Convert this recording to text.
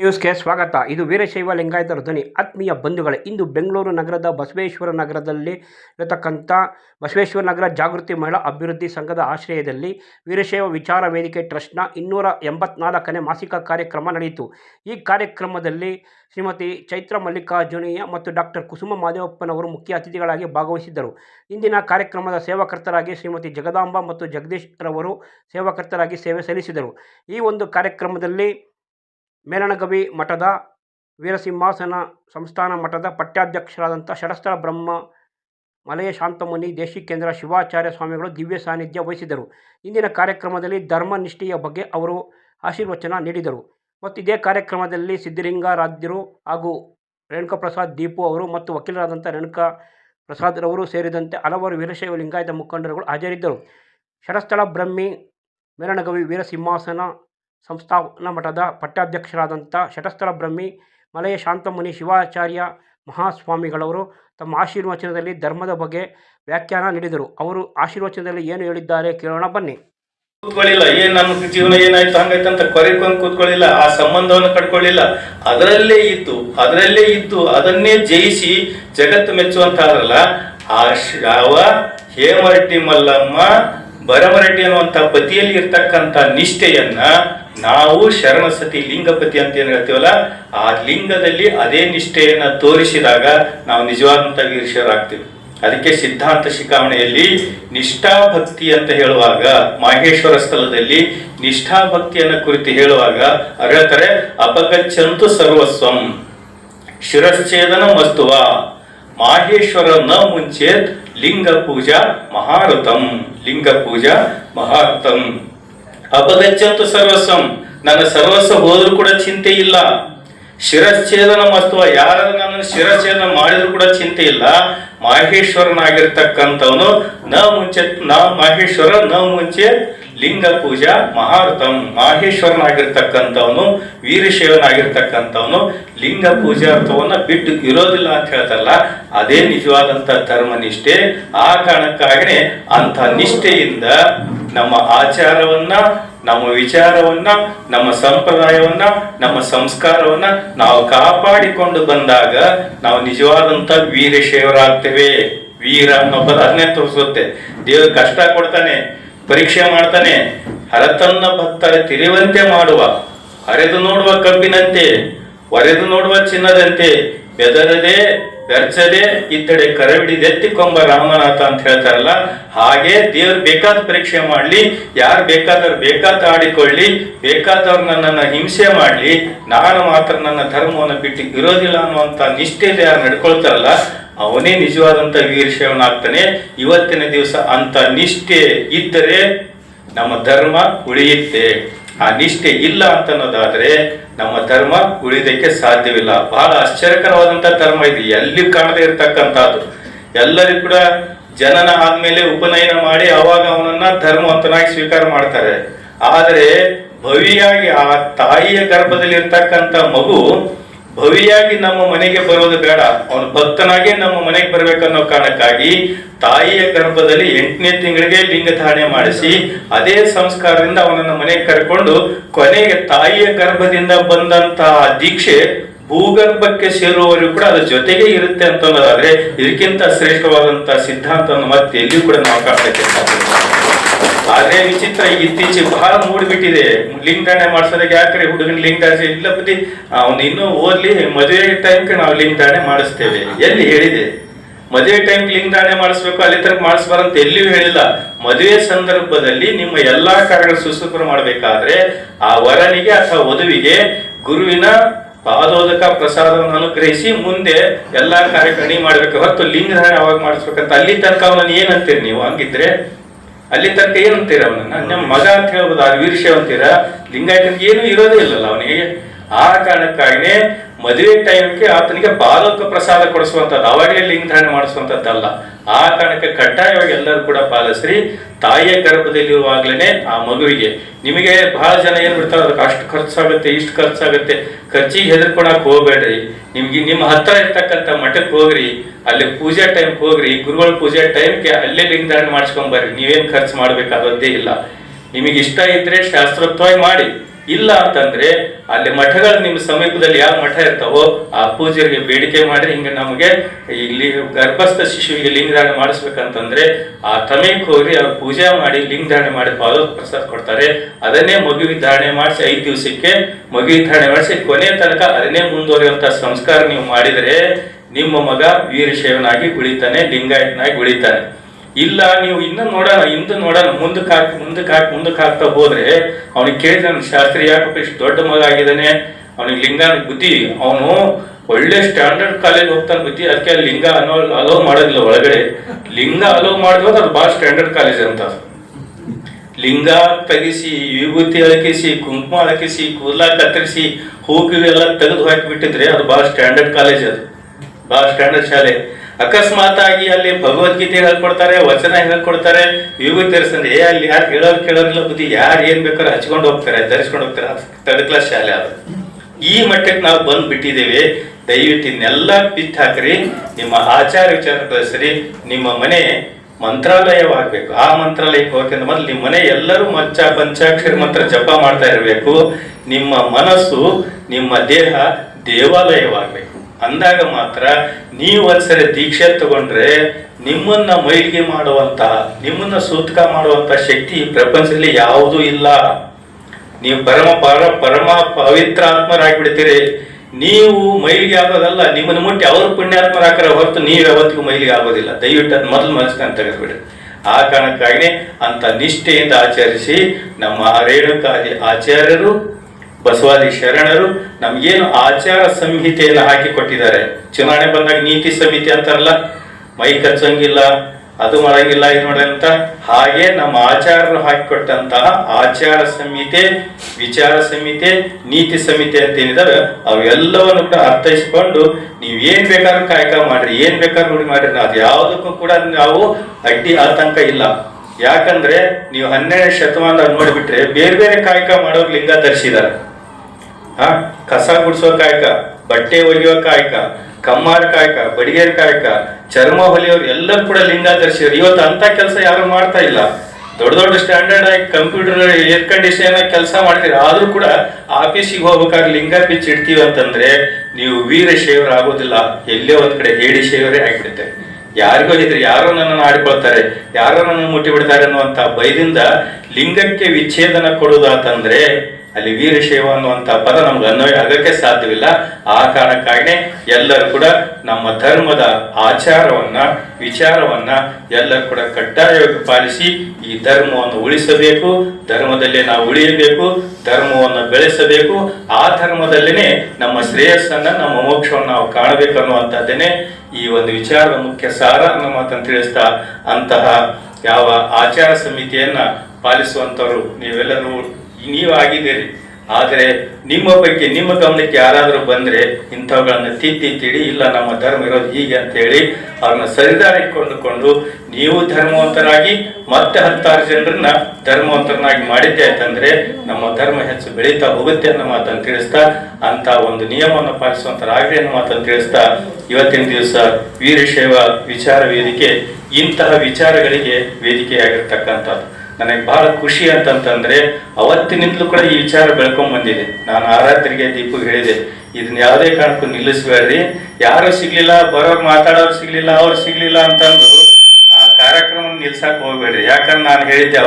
ನ್ಯೂಸ್ಗೆ ಸ್ವಾಗತ. ಇದು ವೀರಶೈವ ಲಿಂಗಾಯತರ ಧ್ವನಿ ಆತ್ಮೀಯ ಬಂಧುಗಳೇ, ಇಂದು ಬೆಂಗಳೂರು ನಗರದ ಬಸವೇಶ್ವರ ನಗರದಲ್ಲಿ ಇರತಕ್ಕಂಥ ಬಸವೇಶ್ವರ ನಗರ ಜಾಗೃತಿ ಮಹಿಳಾ ಅಭಿವೃದ್ಧಿ ಸಂಘದ ಆಶ್ರಯದಲ್ಲಿ ವೀರಶೈವ ವಿಚಾರ ವೇದಿಕೆ ಟ್ರಸ್ಟ್ನ ಇನ್ನೂರ ಎಂಬತ್ನಾಲ್ಕನೇ ಮಾಸಿಕ ಕಾರ್ಯಕ್ರಮ ನಡೆಯಿತು. ಈ ಕಾರ್ಯಕ್ರಮದಲ್ಲಿ ಶ್ರೀಮತಿ ಚೈತ್ರ ಮಲ್ಲಿಕಾರ್ಜುನಯ್ಯ ಮತ್ತು ಡಾಕ್ಟರ್ ಕುಸುಮ ಮಾದೇವಪ್ಪನವರು ಮುಖ್ಯ ಅತಿಥಿಗಳಾಗಿ ಭಾಗವಹಿಸಿದ್ದರು. ಇಂದಿನ ಕಾರ್ಯಕ್ರಮದ ಸೇವಾಕರ್ತರಾಗಿ ಶ್ರೀಮತಿ ಜಗದಾಂಬ ಮತ್ತು ಜಗದೀಶ್ ರವರು ಸೇವಾಕರ್ತರಾಗಿ ಸೇವೆ ಸಲ್ಲಿಸಿದರು. ಈ ಒಂದು ಕಾರ್ಯಕ್ರಮದಲ್ಲಿ ಮೇಲಣಗವಿ ಮಠದ ವೀರಸಿಂಹಾಸನ ಸಂಸ್ಥಾನ ಮಠದ ಪಟ್ಟಾಧ್ಯಕ್ಷರಾದಂಥ ಷಡಸ್ಥಳ ಬ್ರಹ್ಮ ಮಲಯ ಶಾಂತಮುನಿ ದೇಶಿಕೇಂದ್ರ ಶಿವಾಚಾರ್ಯ ಸ್ವಾಮಿಗಳು ದಿವ್ಯ ಸಾನ್ನಿಧ್ಯ ವಹಿಸಿದರು. ಇಂದಿನ ಕಾರ್ಯಕ್ರಮದಲ್ಲಿ ಧರ್ಮನಿಷ್ಠೆಯ ಬಗ್ಗೆ ಅವರು ಆಶೀರ್ವಚನ ನೀಡಿದರು. ಮತ್ತು ಇದೇ ಕಾರ್ಯಕ್ರಮದಲ್ಲಿ ಸಿದ್ಧಲಿಂಗಾರಾಧ್ಯರು ಹಾಗೂ ರೇಣುಕಾ ಪ್ರಸಾದ್ ದೀಪು ಅವರು ಮತ್ತು ವಕೀಲರಾದಂಥ ರೇಣುಕಾ ಪ್ರಸಾದ್ ರವರು ಸೇರಿದಂತೆ ಹಲವಾರು ವೀರಶೈವ ಲಿಂಗಾಯತ ಮುಖಂಡರುಗಳು ಹಾಜರಿದ್ದರು. ಷಡಸ್ಥಳ ಬ್ರಹ್ಮಿ ಮೇಲನಗವಿ ವೀರಸಿಂಹಾಸನ ಸಂಸ್ಥಾನ ಮಠದ ಪಟ್ಟಾಧ್ಯಕ್ಷರಾದಂಥ ಶಟಸ್ಥಲ ಬ್ರಹ್ಮಿ ಮಲಯ ಶಾಂತಮುನಿ ಶಿವಾಚಾರ್ಯ ಮಹಾಸ್ವಾಮಿಗಳವರು ತಮ್ಮ ಆಶೀರ್ವಚನದಲ್ಲಿ ಧರ್ಮದ ಬಗ್ಗೆ ವ್ಯಾಖ್ಯಾನ ನೀಡಿದರು. ಅವರು ಆಶೀರ್ವಚನದಲ್ಲಿ ಏನು ಹೇಳಿದ್ದಾರೆ ಕೇಳೋಣ ಬನ್ನಿ. ಕೂತ್ಕೊಳ್ಳಿಲ್ಲ, ಏನ್ ನನ್ನ ಜೀವನ ಏನಾಯ್ತು, ಹಂಗಾಯ್ತು ಅಂತ ಕೊರಿಕೊಂಡು ಕೂತ್ಕೊಳ್ಳಿಲ್ಲ, ಆ ಸಂಬಂಧವನ್ನು ಕಟ್ಕೊಳ್ಳಿಲ್ಲ. ಅದರಲ್ಲೇ ಇದ್ದು ಅದರಲ್ಲೇ ಇದ್ದು, ಅದನ್ನೇ ಜಯಿಸಿ ಜಗತ್ತು ಮೆಚ್ಚುವಂತಾದ್ರಲ್ಲ, ಆ ಶ್ರಾವ ಹೇಮರಟ್ಟಿ ಮಲ್ಲಮ್ಮ ಬರಮರೆಡ್ಡಿ ಅನ್ನುವಂಥ ಪತಿಯಲ್ಲಿ ಇರ್ತಕ್ಕಂಥ ನಿಷ್ಠೆಯನ್ನ ನಾವು ಶರಣ ಸತಿ ಲಿಂಗಪತಿ ಅಂತ ಏನ್ ಹೇಳ್ತೀವಲ್ಲ, ಆ ಲಿಂಗದಲ್ಲಿ ಅದೇ ನಿಷ್ಠೆಯನ್ನ ತೋರಿಸಿದಾಗ ನಾವು ನಿಜವಾದಂತ ವೀರಶರಾಗ್ತೀವಿ ಅದಕ್ಕೆ ಸಿದ್ಧಾಂತ ಶಿಖಾವಣೆಯಲ್ಲಿ ನಿಷ್ಠಾಭಕ್ತಿ ಅಂತ ಹೇಳುವಾಗ, ಮಾಹೇಶ್ವರ ಸ್ಥಳದಲ್ಲಿ ನಿಷ್ಠಾಭಕ್ತಿಯನ್ನ ಕುರಿತು ಹೇಳುವಾಗ, ಅವ್ರು ಹೇಳ್ತಾರೆ, ಅಪಗಚ್ಚಂತು ಸರ್ವಸ್ವಂ ಶಿರಶ್ಚೇದನ ಮಸ್ತುವ, ಮಾಹೇಶ್ವರ ನ ಮುಂಚೇತ್ ಲಿಂಗ ಪೂಜಾ ಮಹಾರಥಂ ಲಿಂಗ ಪೂಜಾ ಮಹಾರಥಂ. ಅಪಗಚ್ಚಂತು ಸರ್ವಸ್ವಂ. ನನ್ನ ಸರ್ವಸ್ವ ಹೋದ್ರೂ ಕೂಡ ಚಿಂತೆ ಇಲ್ಲ. ಶಿರಚ್ಛೇದನ ಅಥವಾ ಯಾರಾದ್ರೂ ನನ್ನನ್ನು ಶಿರಚ್ಛೇದನ ಮಾಡಿದ್ರು ಕೂಡ ಚಿಂತೆ ಇಲ್ಲ. ಮಾಹೇಶ್ವರನಾಗಿರ್ತಕ್ಕಂಥವನು ನ ಮುಂಚೆ, ನ ಮಾಹೇಶ್ವರ ನ ಮುಂಚೆ ಲಿಂಗ ಪೂಜಾ ಮಹಾರಥಂ ಮಾಹೇಶ್ವರನಾಗಿರ್ತಕ್ಕಂಥವನು, ವೀರಶೈವನಾಗಿರ್ತಕ್ಕಂಥವನು ಲಿಂಗ ಪೂಜಾ ಪೂಜಾರ್ಥವನ್ನ ಬಿಟ್ಟು ಇರೋದಿಲ್ಲ ಅಂತ ಹೇಳ್ತಾರಲ್ಲ, ಅದೇ ನಿಜವಾದಂತ ಧರ್ಮನಿಷ್ಠೆ. ಆ ಕಾರಣಕ್ಕಾಗಿ ಅಂತ ನಿಷ್ಠೆಯಿಂದ ನಮ್ಮ ಆಚಾರವನ್ನ ನಮ್ಮ ವಿಚಾರವನ್ನ, ನಮ್ಮ ಸಂಪ್ರದಾಯವನ್ನ, ನಮ್ಮ ಸಂಸ್ಕಾರವನ್ನ ನಾವು ಕಾಪಾಡಿಕೊಂಡು ಬಂದಾಗ ನಾವು ನಿಜವಾದಂತ ವೀರಶೈವರಾಗ್ತೇವೆ ವೀರ ಅನ್ನೋ ಪದ ಅದನ್ನೇ ತೋರಿಸುತ್ತೆ. ದೇವ್ರ ಕಷ್ಟ ಕೊಡ್ತಾನೆ, ಪರೀಕ್ಷೆ ಮಾಡ್ತಾನೆ, ಹರತನ್ನ ಭಕ್ತರ ತಿಳಿವಂತೆ ಮಾಡುವ, ಹರಿದು ನೋಡುವ ಕಬ್ಬಿನಂತೆ, ಒರೆದು ನೋಡುವ ಚಿನ್ನದಂತೆ ಬೆದರದೆ ಬೆರ್ಚದೆ ಇದ್ದಡೆ ಕೊಂಬ ರಾಮನಾಥ ಅಂತ ಹೇಳ್ತಾರಲ್ಲ, ಹಾಗೆ ದೇವ್ರು ಬೇಕಾದ ಪರೀಕ್ಷೆ ಮಾಡ್ಲಿ, ಯಾರು ಬೇಕಾದವ್ರು ಬೇಕಾದ ಆಡಿಕೊಳ್ಳಿ, ಬೇಕಾದವ್ರು ನನ್ನನ್ನು ಹಿಂಸೆ ಮಾಡ್ಲಿ, ನಾನು ಮಾತ್ರ ನನ್ನ ಧರ್ಮವನ್ನು ಬಿಟ್ಟು ಇರೋದಿಲ್ಲ ಅನ್ನುವಂಥ ನಿಷ್ಠೆಯಲ್ಲಿ ಯಾರು ನಡ್ಕೊಳ್ತಾರಲ್ಲ, ಅವನೇ ನಿಜವಾದಂತ ವೀರಶೈವನಾಗ್ತಾನೆ ಇವತ್ತಿನ ದಿವಸ ಅಂತ ನಿಷ್ಠೆ ಇದ್ದರೆ ನಮ್ಮ ಧರ್ಮ ಉಳಿಯುತ್ತೆ. ಆ ನಿಷ್ಠೆ ಇಲ್ಲ ಅಂತ ಅನ್ನೋದಾದ್ರೆ ನಮ್ಮ ಧರ್ಮ ಉಳಿದಕ್ಕೆ ಸಾಧ್ಯವಿಲ್ಲ. ಬಹಳ ಆಶ್ಚರ್ಯಕರವಾದಂತ ಧರ್ಮ ಇದು. ಎಲ್ಲಿ ಕಾಣದೇ ಇರತಕ್ಕಂಥದ್ದು. ಎಲ್ಲರಿಗೂ ಕೂಡ ಜನನ ಆದ್ಮೇಲೆ ಉಪನಯನ ಮಾಡಿ ಅವಾಗ ಅವನನ್ನ ಧರ್ಮವಂತನಾಗಿ ಸ್ವೀಕಾರ ಮಾಡ್ತಾರೆ. ಆದರೆ ಭವಿಯಾಗಿ ಆ ತಾಯಿಯ ಗರ್ಭದಲ್ಲಿ ಇರ್ತಕ್ಕಂಥ ಮಗು ಭವಿಯಾಗಿ ನಮ್ಮ ಮನೆಗೆ ಬರೋದು ಬೇಡ ಅವನು ಭಕ್ತನಾಗೆ ನಮ್ಮ ಮನೆಗೆ ಬರ್ಬೇಕನ್ನೋ ಕಾರಣಕ್ಕಾಗಿ ತಾಯಿಯ ಗರ್ಭದಲ್ಲಿ ಎಂಟನೇ ತಿಂಗಳಿಗೆ ಲಿಂಗ ಧಾರಣೆ ಮಾಡಿಸಿ, ಅದೇ ಸಂಸ್ಕಾರದಿಂದ ಅವನನ್ನ ಮನೆಗೆ ಕರ್ಕೊಂಡು ಕೊನೆಗೆ ತಾಯಿಯ ಗರ್ಭದಿಂದ ಬಂದಂತ ಆ ದೀಕ್ಷೆ ಭೂಗರ್ಭಕ್ಕೆ ಸೇರುವವರು ಕೂಡ ಅದ್ರ ಜೊತೆಗೆ ಇರುತ್ತೆ ಅಂತ ಅನ್ನೋದಾದ್ರೆ ಇದಕ್ಕಿಂತ ಶ್ರೇಷ್ಠವಾದಂತಹ ಸಿದ್ಧಾಂತವನ್ನು ಮತ್ತೆ ಎಲ್ಲಿಯೂ ಕೂಡ ನಾವು ಕಾಣಬೇಕು. ಆದ್ರೆ ವಿಚಿತ್ರ ಇತ್ತೀಚೆಗೆ ಬಹಳ ಮೂಡ್ಬಿಟ್ಟಿದೆ. ಲಿಂಗಾಣೆ ಮಾಡ್ಸೋದಕ್ಕೆ ಯಾಕ್ರೆ ಹುಡುಗನ ಲಿಂಗದಾಣೆ ಇಲ್ಲ ಬುದ್ಧಿ ಅವ್ನು ಇನ್ನೂ ಓದ್ಲಿ ಮದುವೆ ಟೈಮ್ಗೆ ನಾವು ಲಿಂಗಾಣೆ ಮಾಡಿಸ್ತೇವೆ. ಎಲ್ಲಿ ಹೇಳಿದೆ? ಮದುವೆ ಟೈಮ್ ಲಿಂಗಾಣೆ ಮಾಡಿಸ್ಬೇಕು, ಅಲ್ಲಿ ತನಕ ಮಾಡಿಸ್ಬಾರಂತ ಎಲ್ಲಿಯೂ ಹೇಳಿಲ್ಲ. ಮದುವೆ ಸಂದರ್ಭದಲ್ಲಿ ನಿಮ್ಮ ಎಲ್ಲಾ ಕಾರ್ಯಗಳ ಸುಸೂತ್ರ ಮಾಡಬೇಕಾದ್ರೆ ಆ ವರನಿಗೆ ಅಥವಾ ವಧುವಿಗೆ ಗುರುವಿನ ಪಾದೋದಕ ಪ್ರಸಾದವನ್ನು ಅನುಗ್ರಹಿಸಿ ಮುಂದೆ ಎಲ್ಲಾ ಕಾರ್ಯಕ್ರಮ ಮಾಡ್ಬೇಕು ಹೊರತು ಲಿಂಗಧಾರಣೆ ಅವಾಗ ಮಾಡಿಸ್ಬೇಕಂತ ಅಲ್ಲಿ ತನಕ ಅವನ ಏನಂತೀರಿ ನೀವು? ಹಂಗಿದ್ರೆ ಅಲ್ಲಿ ತನಕ ಏನು ಅಂತೀರ ಅವನನ್ನ ನಮ್ಮ ಮಗ ಅಂತ ಹೇಳ್ಬೋದು, ಆ ವೀರಶೈವ ಅಂತೀರ ಲಿಂಗಾಯತನಿಗೆ ಏನೂ ಇರೋದೇ ಇಲ್ಲಲ್ಲ ಅವನಿಗೆ. ಆ ಕಾರಣಕ್ಕಾಗಿನೇ ಮದುವೆ ಟೈಮ್ಗೆ ಆತನಿಗೆ ಬಾಲಕ ಪ್ರಸಾದ ಕೊಡಿಸುವಂಥದ್ದು. ಅವಾಗಲೇ ಲಿಂಗಧಾರಣೆ ಮಾಡಿಸುವಂಥದ್ದಲ್ಲ. ಆ ಕಾರಣಕ್ಕೆ ಕಡ್ಡಾಯವಾಗಿ ಎಲ್ಲರೂ ಕೂಡ ಪಾಲಿಸ್ರಿ. ತಾಯಿಯ ಗರ್ಭದಲ್ಲಿರುವಾಗ್ಲೇನೆ ಆ ಮಗುವಿಗೆ. ನಿಮಗೆ ಬಹಳ ಜನ ಏನು ಬಿಡ್ತಾರೆ? ಅದಕ್ಕೆ ಅಷ್ಟು ಖರ್ಚಾಗುತ್ತೆ, ಇಷ್ಟು ಖರ್ಚಾಗುತ್ತೆ. ಖರ್ಚಿಗೆ ಹೆದರ್ಕೊಳಕ್ ಹೋಗ್ಬೇಡ್ರಿ. ನಿಮ್ಗೆ ನಿಮ್ಮ ಹತ್ರ ಇರ್ತಕ್ಕಂಥ ಮಠಕ್ಕೆ ಹೋಗ್ರಿ. ಅಲ್ಲಿ ಪೂಜೆ ಟೈಮ್ ಹೋಗ್ರಿ. ಗುರುಗಳ ಪೂಜೆ ಟೈಮ್ಗೆ ಅಲ್ಲೇ ಲಿಂಗಧಾರಣೆ ಮಾಡಿಸ್ಕೊಂಬರ್ರಿ ಬರ್ರಿ. ನೀವೇನ್ ಖರ್ಚು ಮಾಡ್ಬೇಕಾದದ್ದೇ ಇಲ್ಲ. ನಿಮಗೆ ಇಷ್ಟ ಇದ್ರೆ ಶಾಸ್ತ್ರೋಕ್ತವಾಗಿ ಮಾಡಿ. ಇಲ್ಲ ಅಂತಂದ್ರೆ ಅಲ್ಲಿ ಮಠಗಳು ನಿಮ್ಮ ಸಮೀಪದಲ್ಲಿ ಯಾವ ಮಠ ಇರ್ತಾವೋ ಆ ಪೂಜೆಗೆ ಬೇಡಿಕೆ ಮಾಡಿ ಹಿಂಗೆ ನಮಗೆ ಇಲ್ಲಿ ಗರ್ಭಸ್ಥ ಶಿಶುವಿಗೆ ಲಿಂಗಧಾರಣೆ ಮಾಡಿಸ್ಬೇಕಂತಂದ್ರೆ ಆ ತಮಿಗೆ ಹೋಗಿ ಅವ್ರು ಪೂಜೆ ಮಾಡಿ ಲಿಂಗಧಾರಣೆ ಮಾಡಿ ಪಾಲು ಪ್ರಸಾದ ಕೊಡ್ತಾರೆ. ಅದನ್ನೇ ಮಗುವಿಗೆ ಧಾರಣೆ ಮಾಡಿಸಿ ಐದು ದಿವಸಕ್ಕೆ ಮಗುವಿಗೆ ಧಾರಣೆ ಮಾಡಿಸಿ ಕೊನೆ ತನಕ ಅದನ್ನೇ ಮುಂದುವರಿಯುವಂತಹ ಸಂಸ್ಕಾರ ನೀವು ಮಾಡಿದರೆ ನಿಮ್ಮ ಮಗ ವೀರಶೈವನಾಗಿ ಉಳಿತಾನೆ, ಲಿಂಗಾಯತನಾಗಿ ಉಳಿತಾನೆ. ಇಲ್ಲ, ನೀವು ಇನ್ನೂ ನೋಡೋಣ, ಇಂದು ನೋಡೋಣ, ಮುಂದಕ್ಕೆ ಹಾಕಿ ಮುಂದಕ್ಕೆ ಹಾಕಿ, ಮುಂದಕ್ಕೆ ಹಾಕ್ತಾ ಹೋದ್ರೆ ಅವನಿಗೆ ಕೇಳಿದ ನನ್ನ ಶಾಸ್ತ್ರಿ ಯಾಕಪ್ಪ ಇಷ್ಟು ದೊಡ್ಡ ಮಗ ಆಗಿದ್ದಾನೆ ಅವನಿಗೆ ಲಿಂಗ ಬುದ್ಧಿ, ಅವನು ಒಳ್ಳೆ ಸ್ಟ್ಯಾಂಡರ್ಡ್ ಕಾಲೇಜ್ ಹೋಗ್ತಾನೆ ಬುದ್ಧಿ, ಅದಕ್ಕೆ ಲಿಂಗ ಅನ್ನೋ ಅಲೋ ಮಾಡೋದಿಲ್ಲ ಒಳಗಡೆ. ಲಿಂಗ ಅಲೋ ಮಾಡಿದ್ರೆ ಅದು ಭಾಳ ಸ್ಟ್ಯಾಂಡರ್ಡ್ ಕಾಲೇಜ್ ಅಂತ. ಲಿಂಗ ತೆಗೆಸಿ ವಿಭೂತಿ ಅಳಕಿಸಿ ಕುಂಕುಮ ಅಳಕಿಸಿ ಕೂದಲ ಕತ್ತರಿಸಿ ಹೂಗಿವೆಲ್ಲ ತೆಗೆದು ಹಾಕಿಬಿಟ್ಟಿದ್ರೆ ಅದು ಭಾಳ ಸ್ಟ್ಯಾಂಡರ್ಡ್ ಕಾಲೇಜ್ ಅದು. ಭಾಳ ಸ್ಟ್ಯಾಂಡರ್ಡ್ ಶಾಲೆ. ಅಕಸ್ಮಾತ್ ಆಗಿ ಅಲ್ಲಿ ಭಗವದ್ಗೀತೆ ಹೇಳ್ಕೊಡ್ತಾರೆ, ವಚನ ಹೇಳ್ಕೊಡ್ತಾರೆ ವಿಭೂತಿ ಧರಿಸ್ತಂದ್ರೆ ಏ, ಅಲ್ಲಿ ಯಾರು ಹೇಳೋರು ಕೇಳೋರಿಲ್ಲ ಬುದ್ಧಿ, ಯಾರು ಏನ್ ಬೇಕಾದ್ರೆ ಹಚ್ಕೊಂಡು ಹೋಗ್ತಾರೆ ಧರಿಸ್ಕೊಂಡು ಹೋಗ್ತಾರೆ ತರ್ಡ್ ಕ್ಲಾಸ್ ಶಾಲೆ ಅದು. ಈ ಮಟ್ಟಕ್ಕೆ ನಾವು ಬಂದು ಬಿಟ್ಟಿದ್ದೇವೆ. ದಯವಿಟ್ಟು ಇನ್ನೆಲ್ಲ ಪಿಚ್ ಹಾಕ್ರಿ. ನಿಮ್ಮ ಆಚಾರ ವಿಚಾರ ಕಳಿಸ್ರಿ ನಿಮ್ಮ ಮನೆ ಮಂತ್ರಾಲಯವಾಗಬೇಕು. ಆ ಮಂತ್ರಾಲಯಕ್ಕೆ ಹೋಗಿಂದ ಮೊದಲು ನಿಮ್ಮ ಮನೆ ಎಲ್ಲರೂ ಮಚ್ಚ ಪಂಚಾಕ್ಷರಿ ಮಂತ್ರ ಜಪ ಮಾಡ್ತಾ ಇರಬೇಕು. ನಿಮ್ಮ ಮನಸ್ಸು, ನಿಮ್ಮ ದೇಹ ದೇವಾಲಯವಾಗಬೇಕು. ಅಂದಾಗ ಮಾತ್ರ ನೀವು ಒಂದ್ಸರಿ ದೀಕ್ಷೆ ತಗೊಂಡ್ರೆ ನಿಮ್ಮನ್ನ ಮೈಲಿಗೆ ಮಾಡುವಂತ, ನಿಮ್ಮನ್ನ ಸೂತಕ ಮಾಡುವಂತ ಶಕ್ತಿ ಪ್ರಪಂಚದಲ್ಲಿ ಯಾವುದೂ ಇಲ್ಲ. ನೀವು ಪರಮ ಪರ, ಪರಮ ಪವಿತ್ರ ಆತ್ಮರಾಗ್ಬಿಡ್ತೀರಿ ನೀವು ಮೈಲಿಗೆ ಆಗೋದಲ್ಲ, ನಿಮ್ಮನ್ನು ಮುಟ್ಟಿ ಅವ್ರ ಪುಣ್ಯಾತ್ಮರಾಕರ ಹೊರತು ನೀವು ಯಾವತ್ತಿಗೂ ಮೈಲಿಗೆ ಆಗೋದಿಲ್ಲ. ದಯವಿಟ್ಟು ಅದು ಮೊದಲು ಮನಸ್ಸಿನ ತೆಗೆದುಬಿಡಿ. ಆ ಕಾರಣಕ್ಕಾಗಿ ಅಂತ ನಿಷ್ಠೆಯಿಂದ ಆಚರಿಸಿ ನಮ್ಮ ರೇಣುಕಾದಿ ಆಚಾರ್ಯರು ಬಸವಾದಿ ಶರಣರು ನಮ್ಗೇನು ಆಚಾರ ಸಂಹಿತೆಯನ್ನು ಹಾಕಿ ಕೊಟ್ಟಿದ್ದಾರೆ. ಚುನಾವಣೆ ಬಂದಾಗ ನೀತಿ ಸಮಿತಿ ಅಂತಾರಲ್ಲ, ಮೈ ಕಚ್ಚಂಗಿಲ್ಲ, ಅದು ಮಾಡಂಗಿಲ್ಲ, ಇದು ಮಾಡಂತ ಹಾಗೆ ನಮ್ಮ ಆಚಾರರು ಹಾಕಿಕೊಟ್ಟಂತಹ ಆಚಾರ ಸಂಹಿತೆ, ವಿಚಾರ ಸಂಹಿತೆ, ನೀತಿ ಸಂಹಿತೆ ಅಂತ ಏನಿದಾರೆ ಅವೆಲ್ಲವನ್ನು ಕೂಡ ಅರ್ಥೈಸಿಕೊಂಡು ನೀವು ಏನ್ ಬೇಕಾದ್ರೂ ಕಾಯಕ ಮಾಡ್ರಿ, ಏನ್ ಬೇಕಾದ್ರೂ ನೋಡಿ ಮಾಡ್ರಿ, ಅದು ಯಾವುದಕ್ಕೂ ಕೂಡ ನಾವು ಅಡ್ಡಿ ಆತಂಕ ಇಲ್ಲ. ಯಾಕಂದ್ರೆ ನೀವು ಹನ್ನೆರಡು ಶತಮಾನ ನೋಡಿಬಿಟ್ರೆ ಬೇರೆ ಬೇರೆ ಕಾಯಕ ಮಾಡೋರು ಲಿಂಗ ಧರಿಸಿದ್ದಾರೆ. ಕಸ ಗುಡಿಸೋ ಕಾಯಕ, ಬಟ್ಟೆ ಒಲಿಯೋ ಕಾಯಕ, ಕಮ್ಮಾರ ಕಾಯಕ ಬಡಿಗೇರ್ ಕಾಯಕ, ಚರ್ಮ ಹೊಲಿಯೋರು ಎಲ್ಲರೂ ಕೂಡ ಲಿಂಗ ಧರಿಸಿದ್ರು ಇವತ್ತು ಅಂತ ಕೆಲಸ ಯಾರು ಮಾಡ್ತಾ ಇಲ್ಲ. ದೊಡ್ಡ ದೊಡ್ಡ ಸ್ಟ್ಯಾಂಡರ್ಡ್ ಆಗಿ ಕಂಪ್ಯೂಟರ್ ಏರ್ ಕಂಡೀಷನ್ ಕೆಲಸ ಮಾಡ್ತೀರಿ. ಆದ್ರೂ ಕೂಡ ಆಫೀಸಿಗೆ ಹೋಗ್ಬೇಕಾದ್ರೆ ಲಿಂಗ ಪಿಚ್ ಇಡ್ತೀವಿ ಅಂತಂದ್ರೆ ನೀವು ವೀರಶೈವರು ಆಗೋದಿಲ್ಲ. ಎಲ್ಲೇ ಒಂದ್ ಕಡೆ ಹೇಳಿ ಶೈವರೇ ಆಗಿಬಿಡುತ್ತೆ. ಯಾರಿಗೋ ಇದ್ರೆ ಯಾರೋ ನನ್ನನ್ನು ಆಡಿಕೊಳ್ತಾರೆ, ಯಾರೋ ನನ್ನನ್ನು ಮುಟ್ಟಿ ಬಿಡ್ತಾರೆ ಅನ್ನುವಂತ ಭಯದಿಂದ ಲಿಂಗಕ್ಕೆ ವಿಚ್ಛೇದನ ಕೊಡುವುದಾತಂದ್ರೆ ಅಲ್ಲಿ ವೀರಶೈವ ಅನ್ನುವಂತ ಪದ ನಮ್ಗೆ ಅನ್ವಯ ಆಗಕ್ಕೆ ಸಾಧ್ಯವಿಲ್ಲ. ಆ ಕಾರಣಕ್ಕಾಗಿ ಎಲ್ಲರೂ ಕೂಡ ನಮ್ಮ ಧರ್ಮದ ಆಚಾರವನ್ನ, ವಿಚಾರವನ್ನ ಎಲ್ಲರೂ ಕೂಡ ಕಡ್ಡಾಯವಾಗಿ ಪಾಲಿಸಿ ಈ ಧರ್ಮವನ್ನು ಉಳಿಸಬೇಕು. ಧರ್ಮದಲ್ಲೇ ನಾವು ಉಳಿಯಬೇಕು, ಧರ್ಮವನ್ನು ಬೆಳೆಸಬೇಕು. ಆ ಧರ್ಮದಲ್ಲೇ ನಮ್ಮ ಶ್ರೇಯಸ್ಸನ್ನ, ನಮ್ಮ ಮೋಕ್ಷವನ್ನು ನಾವು ಕಾಣಬೇಕು ಅನ್ನುವಂಥದ್ದೇನೆ ಈ ಒಂದು ವಿಚಾರದ ಮುಖ್ಯ ಸಾರ ಅನ್ನೋ ಮಾತನ್ನು ತಿಳಿಸ್ತಾ ಅಂತಹ ಯಾವ ಆಚಾರ ಸಮಿತಿಯನ್ನ ಪಾಲಿಸುವಂತವರು ನೀವೆಲ್ಲರೂ ನೀವು ಆಗಿದ್ದೀರಿ ಆದರೆ ನಿಮ್ಮ ಬಗ್ಗೆ, ನಿಮ್ಮ ಗಮನಕ್ಕೆ ಯಾರಾದರೂ ಬಂದರೆ ಇಂಥವುಗಳನ್ನು ತಿದ್ದಿ ತಿಳಿ ಇಲ್ಲ ನಮ್ಮ ಧರ್ಮ ಇರೋದು ಹೀಗೆ ಅಂತ ಹೇಳಿ ಅವ್ರನ್ನ ಸರಿದಾರಿ ಕೊಂಡುಕೊಂಡು ನೀವು ಧರ್ಮವಂತರಾಗಿ, ಮತ್ತೆ ಹತ್ತಾರು ಜನರನ್ನ ಧರ್ಮವಂತರನ್ನಾಗಿ ಮಾಡಿದ್ದೆ ಅಂತಂದ್ರೆ ನಮ್ಮ ಧರ್ಮ ಹೆಚ್ಚು ಬೆಳೀತಾ ಹೋಗುತ್ತೆ ಅನ್ನೋ ಮಾತನ್ನು ತಿಳಿಸ್ತಾ ಅಂತ ಒಂದು ನಿಯಮವನ್ನು ಪಾಲಿಸುವಂತರಾಗಲಿ ಅನ್ನೋ ಮಾತನ್ನು ತಿಳಿಸ್ತಾ, ಇವತ್ತಿನ ದಿವಸ ವೀರಶೈವ ವಿಚಾರ ವೇದಿಕೆ ಇಂತಹ ವಿಚಾರಗಳಿಗೆ ವೇದಿಕೆಯಾಗಿರ್ತಕ್ಕಂಥದ್ದು. ನನಗೆ ಬಹಳ ಖುಷಿ ಅಂತಂತಂದ್ರೆ ಅವತ್ತಿನಿಂದಲೂ ಕೂಡ ಈ ವಿಚಾರ ಬೆಳ್ಕೊಂಡ್ ಬಂದಿದೆ. ನಾನು ಆರಾತ್ರಿಗೆ ದೀಪು ಹೇಳಿದೆ, ಇದನ್ನ ಯಾವುದೇ ಕಾರಣಕ್ಕೂ ನಿಲ್ಲಿಸ್ಬೇಡ್ರಿ. ಯಾರು ಸಿಗ್ಲಿಲ್ಲ, ಬರೋರು ಮಾತಾಡೋರು ಸಿಗ್ಲಿಲ್ಲ, ಅವ್ರು ಸಿಗ್ಲಿಲ್ಲ ಅಂತಂದು ಆ ಕಾರ್ಯಕ್ರಮ ನಿಲ್ಸಕ್ ಹೋಗ್ಬೇಡ್ರಿ. ಯಾಕಂದ್ರೆ ನಾನು ಹೇಳಿದ್ದೆ